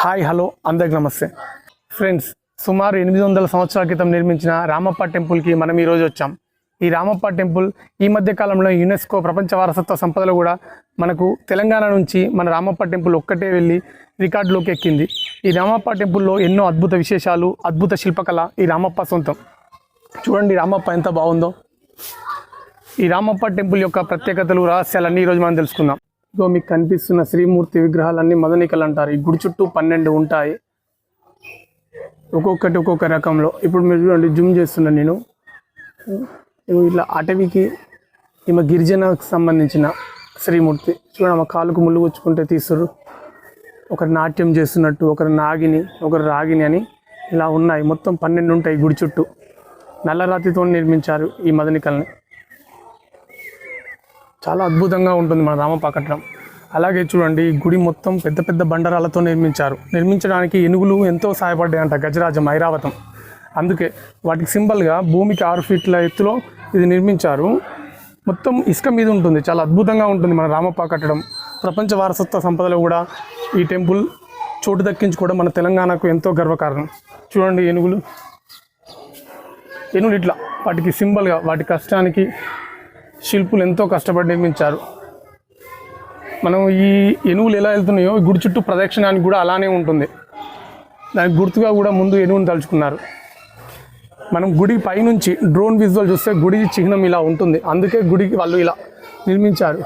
Hi hello అందరికి నమస్తే. Friends సుమారు ఎనిమిది వందల సంవత్సరాల క్రితం నిర్మించిన రామప్ప టెంపుల్కి మనం ఈరోజు వచ్చాం. ఈ రామప్ప టెంపుల్ ఈ మధ్య కాలంలో యునెస్కో ప్రపంచ వారసత్వ సంపదలో కూడా మనకు తెలంగాణ నుంచి మన రామప్ప టెంపుల్ ఒక్కటే వెళ్ళి రికార్డులోకి ఎక్కింది. ఈ రామప్ప టెంపుల్లో ఎన్నో అద్భుత విశేషాలు అద్భుత శిల్పకళ ఈ రామప్ప సొంతం. చూడండి రామప్ప ఎంత బాగుందో. ఈ రామప్ప టెంపుల్ యొక్క ప్రత్యేకతలు రహస్యాలన్నీ ఈరోజు మనం తెలుసుకుందాం. ఇగో మీకు కనిపిస్తున్న శ్రీమూర్తి విగ్రహాలన్నీ మదనికలు అంటారు. ఈ గుడి చుట్టూ పన్నెండు ఉంటాయి. ఒక్కొక్కటి ఒక్కొక్క రకంలో. ఇప్పుడు మీరు చూడండి జూమ్ చేస్తున్నాను నేను. ఇట్లా అటవీకి ఈమె గిరిజనకు సంబంధించిన శ్రీమూర్తి. చూడండి ఆమె కాలుకు ముళ్ళు గుచ్చుకుంటే తీస్తుర్రు. ఒకరు నాట్యం చేస్తున్నట్టు ఒకరు నాగిని ఒకరు రాగిని అని ఇలా ఉన్నాయి. మొత్తం పన్నెండు ఉంటాయి గుడి చుట్టూ. నల్లరాతితో నిర్మించారు ఈ మదనికల్ని. చాలా అద్భుతంగా ఉంటుంది మన రామపాకట్నం. అలాగే చూడండి ఈ గుడి మొత్తం పెద్ద పెద్ద బండరాలతో నిర్మించారు. నిర్మించడానికి ఏనుగులు ఎంతో సహాయపడ్డాయంట గజరాజం ఐరావతం అందుకే వాటికి సింబల్గా భూమికి ఆరు ఫీట్ల ఎత్తులో ఇది నిర్మించారు. మొత్తం ఇసుక మీద ఉంటుంది చాలా అద్భుతంగా ఉంటుంది మన రామప్ప కట్టడం. ప్రపంచ వారసత్వ సంపదలో కూడా ఈ టెంపుల్ చోటు దక్కించుకోవడం మన తెలంగాణకు ఎంతో గర్వకారణం. చూడండి ఏనుగులు. ఏనుగులు ఇట్లా వాటికి సింబల్గా వాటి కష్టానికి శిల్పులు ఎంతో కష్టపడి నిర్మించారు. మనం ఈ ఎనువులు ఎలా వెళ్తున్నాయో గుడి చుట్టూ ప్రదక్షిణానికి కూడా అలానే ఉంటుంది. దానికి గుర్తుగా కూడా ముందు ఎనువును తలుచుకున్నారు. మనం గుడి పైనుంచి డ్రోన్ విజువల్ చూస్తే గుడి చిహ్నం ఇలా ఉంటుంది. అందుకే గుడికి వాళ్ళు ఇలా నిర్మించారు.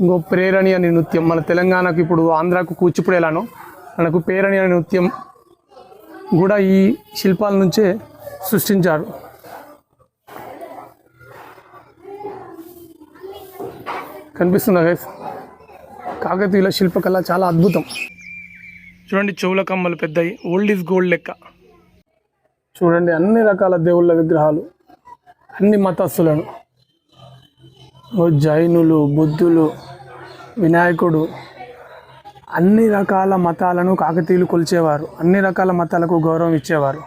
ఇంకో ప్రేరణి అనే నృత్యం. మన తెలంగాణకు ఇప్పుడు ఆంధ్రాకు కూచిపూడి ఎలానో మనకు పేరణి అనే నృత్యం కూడా ఈ శిల్పాల నుంచే సృష్టించారు. కనిపిస్తుందా గైస్ కాకతీయుల శిల్పకళ చాలా అద్భుతం. చూడండి చెవుల కమ్మలు పెద్దవి ఓల్డ్ ఈజ్ గోల్డ్ లెక్క. చూడండి అన్ని రకాల దేవుళ్ళ విగ్రహాలు అన్ని మతస్థులను. జైనులు బుద్ధులు వినాయకుడు అన్ని రకాల మతాలను కాకతీయులు కొలిచేవారు. అన్ని రకాల మతాలకు గౌరవం ఇచ్చేవారు.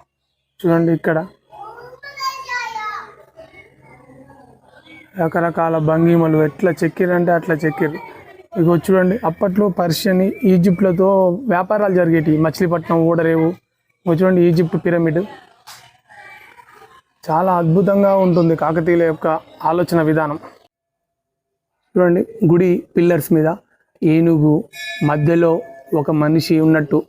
చూడండి ఇక్కడ. రకరకాల భంగిమలు ఎట్లా చెక్కిరంటే అట్లా చెక్కిరు ఇగో చూడండి అప్పట్లో పర్షియన్ ఈజిప్ట్లతో వ్యాపారాలు జరిగేటివి. మచిలీపట్నం ఓడరేవు ఇగో చూడండి ఈజిప్ట్ పిరమిడ్. చాలా అద్భుతంగా ఉంటుంది కాకతీయుల యొక్క ఆలోచన విధానం. చూడండి గుడి పిల్లర్స్ మీద ఏనుగు మధ్యలో ఒక మనిషి ఉన్నట్టు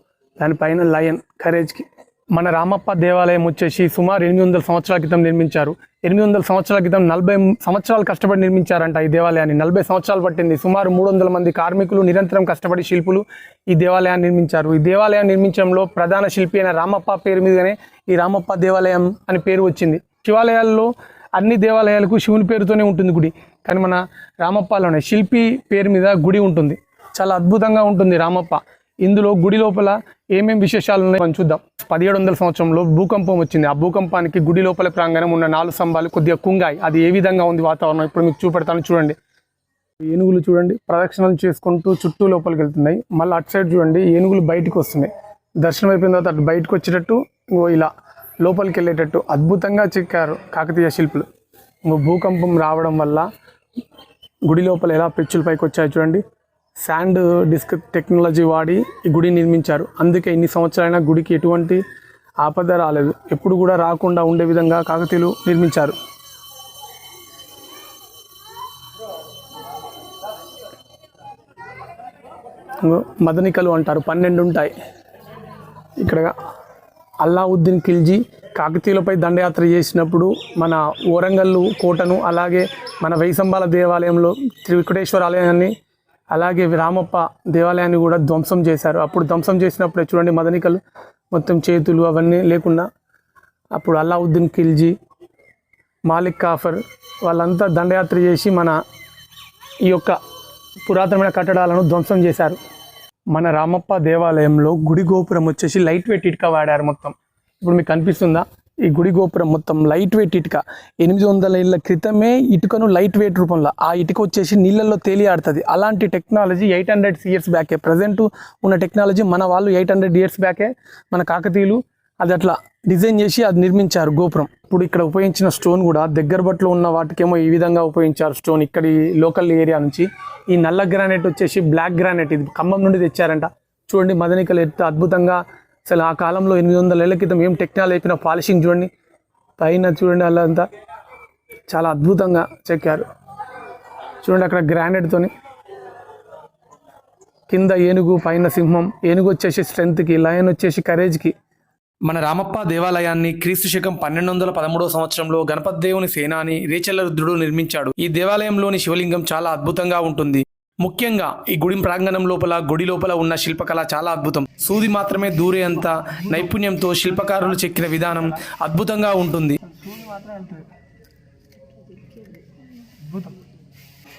దానిపైన లయన్ కరేజ్కి మన రామప్ప దేవాలయం వచ్చేసి సుమారు ఎనిమిది వందల సంవత్సరాల క్రితం నిర్మించారు. ఎనిమిది వందల సంవత్సరాల క్రితం నలభై సంవత్సరాలు కష్టపడి నిర్మించారంట ఈ దేవాలయాన్ని. నలభై సంవత్సరాలు పట్టింది. సుమారు మూడు వందల మంది కార్మికులు నిరంతరం కష్టపడి శిల్పులు ఈ దేవాలయాన్ని నిర్మించారు. ఈ దేవాలయాన్ని నిర్మించడంలో ప్రధాన శిల్పి అయిన రామప్ప పేరు మీదనే ఈ రామప్ప దేవాలయం అని పేరు వచ్చింది. శివాలయాల్లో అన్ని దేవాలయాలకు శివుని పేరుతోనే ఉంటుంది గుడి. కానీ మన రామప్పలోనే శిల్పి పేరు మీద గుడి ఉంటుంది. చాలా అద్భుతంగా ఉంటుంది రామప్ప. ఇందులో గుడి లోపల ఏమేమి విశేషాలు ఉన్నాయో మనం చూద్దాం. పదిహేడు వందల సంవత్సరంలో భూకంపం వచ్చింది. ఆ భూకంపానికి గుడి లోపల ప్రాంగణం ఉన్న నాలుగు స్తంభాలు కొద్దిగా కుంగాయి. అది ఏ విధంగా ఉంది వాతావరణం? ఇప్పుడు మీకు చూపెడతాను. చూడండి. ఏనుగులు చూడండి. ప్రదక్షిణలు చేసుకుంటూ చుట్టూ లోపలికి వెళ్తున్నాయి. మళ్ళీ అటు సైడ్ చూడండి. ఏనుగులు బయటకు వస్తున్నాయి. దర్శనం అయిపోయిన తర్వాత అటు బయటకు వచ్చేటట్టు ఇంకో ఇలా లోపలికి వెళ్ళేటట్టు అద్భుతంగా చెక్కారు కాకతీయ శిల్పులు. ఇంకో భూకంపం రావడం వల్ల గుడి లోపల ఎలా పెచ్చుల పైకి వచ్చాయి చూడండి. శాండ్ డిస్క్ టెక్నాలజీ వాడి ఈ గుడి నిర్మించారు. అందుకే ఇన్ని సంవత్సరాలైనా గుడికి ఎటువంటి ఆపద రాలేదు. ఎప్పుడు కూడా రాకుండా ఉండే విధంగా కాకతీయులు నిర్మించారు. మదనికలు అంటారు. పన్నెండు ఉంటాయి. ఇక్కడ అల్లావుద్దీన్ ఖిల్జీ కాకతీయులపై దండయాత్ర చేసినప్పుడు మన ఓరంగల్లు కోటను అలాగే మన వైసంబాల దేవాలయంలో త్రివికటేశ్వర ఆలయాన్ని అలాగే రామప్ప దేవాలయాన్ని కూడా ధ్వంసం చేశారు. అప్పుడు ధ్వంసం చేసినప్పుడే చూడండి మదనికలు మొత్తం చేతులు అవన్నీ లేకుండా అప్పుడు అల్లావుద్దీన్ ఖిల్జీ మాలిక్ కాఫర్ వాళ్ళంతా దండయాత్ర చేసి మన ఈ యొక్క పురాతనమైన కట్టడాలను ధ్వంసం చేశారు. మన రామప్ప దేవాలయంలో గుడి గోపురం వచ్చేసి లైట్ వెయిట్ ఇటుక వాడారు మొత్తం. ఇప్పుడు మీకు కనిపిస్తుందా? ఈ గుడి గోపురం మొత్తం లైట్ వెయిట్ ఇటుక. ఎనిమిది వందల ఏళ్ళ క్రితమే ఇటుకను లైట్ వెయిట్ రూపంలో ఆ ఇటుక వచ్చేసి నీళ్ళల్లో తేలియాడుతుంది అలాంటి టెక్నాలజీ ఎయిట్ హండ్రెడ్ ఇయర్స్ బ్యాకే ప్రజెంట్ ఉన్న టెక్నాలజీ మన వాళ్ళు ఎయిట్ హండ్రెడ్ ఇయర్స్ బ్యాకే మన కాకతీయులు అది అట్లా డిజైన్ చేసి అది నిర్మించారు గోపురం. ఇప్పుడు ఇక్కడ ఉపయోగించిన స్టోన్ కూడా దగ్గర బట్లో ఉన్న వాటికేమో ఈ విధంగా ఉపయోగించారు స్టోన్ ఇక్కడ లోకల్ ఏరియా నుంచి. ఈ నల్ల గ్రానైట్ వచ్చేసి బ్లాక్ గ్రానైట్ ఇది. ఖమ్మం నుండి తెచ్చారంట. చూడండి మదనికలు ఎంత అద్భుతంగా అసలు ఆ కాలంలో ఎనిమిది వందల ఏళ్ళ క్రితం ఏం టెక్నాలజీ అయిపోయిన పాలిషింగ్ చూడండి. పైన చూడండి అల్లంతా చాలా అద్భుతంగా చెక్కారు. చూడండి అక్కడ గ్రానైట్తోని కింద ఏనుగు పైన సింహం. ఏనుగు వచ్చేసి స్ట్రెంత్కి లయన్ వచ్చేసి కరేజ్కి మన రామప్ప దేవాలయాన్ని క్రీస్తు శకం పన్నెండు వందల పదమూడవ సంవత్సరంలో గణపతి దేవుని సేనాని రేచల్ల రుద్రుడు నిర్మించాడు. ఈ దేవాలయంలోని శివలింగం చాలా అద్భుతంగా ఉంటుంది. ముఖ్యంగా ఈ గుడి ప్రాంగణం లోపల గుడి లోపల ఉన్న శిల్పకళ చాలా అద్భుతం. సూది మాత్రమే దూరే అంత నైపుణ్యంతో శిల్పకారులు చెక్కిన విధానం అద్భుతంగా ఉంటుంది.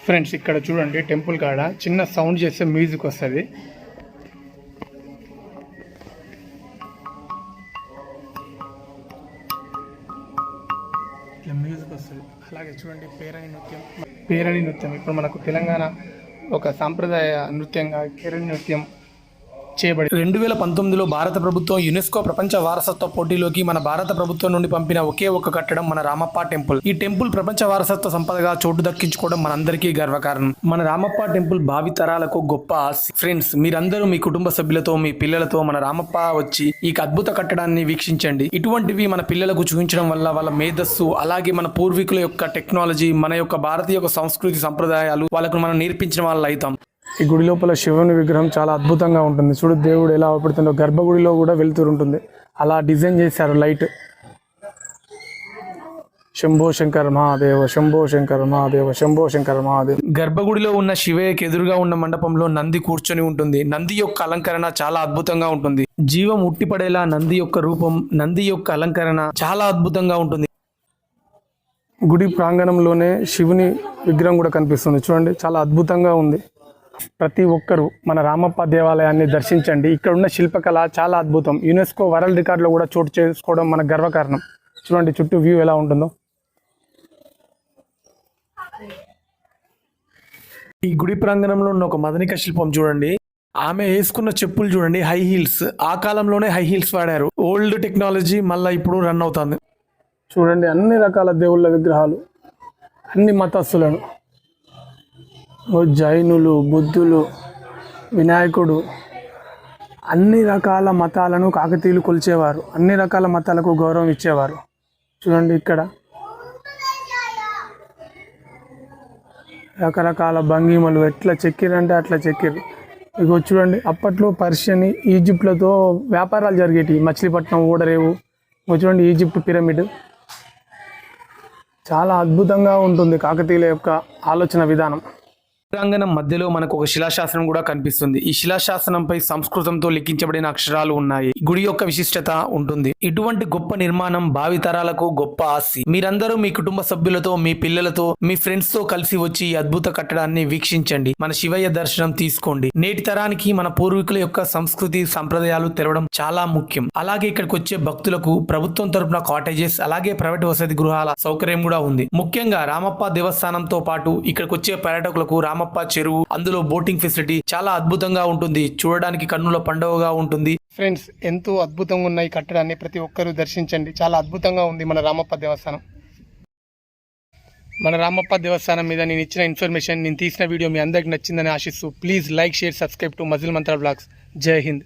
ఫ్రెండ్స్ ఇక్కడ చూడండి టెంపుల్ కాడ చిన్న సౌండ్ చేస్తే మ్యూజిక్ వస్తుంది. మ్యూజిక్ వస్తుంది. అలాగే చూడండి పేరణి నృత్యం. పేరణి నృత్యం. ఇప్పుడు మనకు తెలంగాణ ఒక సాంప్రదాయ నృత్యంగా కిరణ్ నృత్యం చేయబడి రెండు వేల పంతొమ్మిదిలో భారత ప్రభుత్వం యునెస్కో ప్రపంచ వారసత్వ పోటీలోకి మన భారత ప్రభుత్వం నుండి పంపిన ఒకే ఒక కట్టడం మన రామప్ప టెంపుల్. ఈ టెంపుల్ ప్రపంచ వారసత్వ సంపదగా చోటు దక్కించుకోవడం మనందరికీ గర్వకారణం. మన రామప్ప టెంపుల్ భావి తరాలకు గొప్ప ఆస్తి. ఫ్రెండ్స్ మీరందరూ మీ కుటుంబ సభ్యులతో మీ పిల్లలతో మన రామప్ప వచ్చి ఈ అద్భుత కట్టడాన్ని వీక్షించండి. ఇటువంటివి మన పిల్లలకు చూపించడం వల్ల వాళ్ళ మేధస్సు అలాగే మన పూర్వీకుల యొక్క టెక్నాలజీ మన యొక్క భారతీయ యొక్క సంస్కృతి సంప్రదాయాలు వాళ్ళకు మనం నేర్పించిన వాళ్ళు అవుతాం. ఈ గుడి లోపల శివుని విగ్రహం చాలా అద్భుతంగా ఉంటుంది. చూడు దేవుడు ఎలా అవపడుతుందో గర్భగుడిలో కూడా వెళ్తూరు ఉంటుంది అలా డిజైన్ చేశారు లైట్. శంభో శంకర్ మహాదేవ శంభో శంకర్ మహాదేవ శంభో శంకర్ మహాదేవ్. గర్భగుడిలో ఉన్న శివయ్యకి ఎదురుగా ఉన్న మండపంలో నంది కూర్చొని ఉంటుంది. నంది యొక్క అలంకరణ చాలా అద్భుతంగా ఉంటుంది. జీవం ఉట్టిపడేలా నంది యొక్క రూపం నంది యొక్క అలంకరణ చాలా అద్భుతంగా ఉంటుంది. గుడి ప్రాంగణంలోనే శివుని విగ్రహం కూడా కనిపిస్తుంది. చూడండి చాలా అద్భుతంగా ఉంది. ప్రతి ఒక్కరూ మన రామప్ప దేవాలయాన్ని దర్శించండి. ఇక్కడ ఉన్న శిల్పకళ చాలా అద్భుతం. యునెస్కో వరల్డ్ రికార్డులో కూడా చోటు చేసుకోవడం మన గర్వకారణం. చూడండి చుట్టూ వ్యూ ఎలా ఉంటుందో. ఈ గుడి ప్రాంగణంలో ఉన్న ఒక మదనిక శిల్పం చూడండి. ఆమె వేసుకున్న చెప్పులు చూడండి హై హీల్స్ ఆ కాలంలోనే హై హీల్స్ వాడారు. ఓల్డ్ టెక్నాలజీ మళ్ళీ ఇప్పుడు రన్ అవుతుంది. చూడండి అన్ని రకాల దేవుళ్ళ విగ్రహాలు అన్ని మతస్థులను. జైనులు బుద్ధులు వినాయకుడు అన్ని రకాల మతాలను కాకతీయులు కొలిచేవారు. అన్ని రకాల మతాలకు గౌరవం ఇచ్చేవారు. చూడండి ఇక్కడ. రకరకాల భంగిమలు ఎట్లా చెక్కిరంటే అట్లా చెక్కిరు ఇగో చూడండి అప్పట్లో పర్షియన్ ఈజిప్ట్లతో వ్యాపారాలు జరిగేవి మచిలీపట్నం ఓడరేవు ఇగో చూడండి ఈజిప్ట్ పిరమిడ్. చాలా అద్భుతంగా ఉంటుంది కాకతీయుల యొక్క ఆలోచన విధానం. ప్రాంగణం మధ్యలో మనకు ఒక శిలాశాసనం కూడా కనిపిస్తుంది. ఈ శిలాశాసనంపై సంస్కృతంతో లిఖించబడిన అక్షరాలు ఉన్నాయి. గుడి యొక్క విశిష్టత ఉంటుంది. ఇటువంటి గొప్ప నిర్మాణం భావితరాలకు గొప్ప ఆస్తి. మీరందరూ మీ కుటుంబ సభ్యులతో మీ పిల్లలతో మీ ఫ్రెండ్స్తో కలిసి వచ్చి ఈ అద్భుత కట్టడాన్ని వీక్షించండి. మన శివయ్య దర్శనం తీసుకోండి. నేటి తరానికి మన పూర్వీకుల యొక్క సంస్కృతి సంప్రదాయాలు తెరవడం చాలా ముఖ్యం. అలాగే ఇక్కడికి వచ్చే భక్తులకు ప్రభుత్వం తరపున కాటేజెస్ అలాగే ప్రైవేట్ వసతి గృహాల సౌకర్యం కూడా ఉంది. ముఖ్యంగా రామప్ప దేవస్థానంతో పాటు ఇక్కడికి వచ్చే పర్యాటకులకు రామప్ప చెరువు అందులో బోటింగ్ ఫెసిలిటీ చాలా అద్భుతంగా ఉంటుంది. చూడడానికి కన్నుల పండుగగా ఉంటుంది. ఫ్రెండ్స్ ఎంతో అద్భుతంగా ఉన్న ఈ కట్టడాన్ని. ప్రతి ఒక్కరూ దర్శించండి. చాలా అద్భుతంగా ఉంది మన రామప్ప దేవస్థానం. మన రామప్ప దేవస్థానం మీద నేను ఇచ్చిన ఇన్ఫర్మేషన్ నేను తీసిన వీడియో మీ అందరికి నచ్చిందని ఆశిస్తూ please like share subscribe to muscle mantra blogs Jai Hind.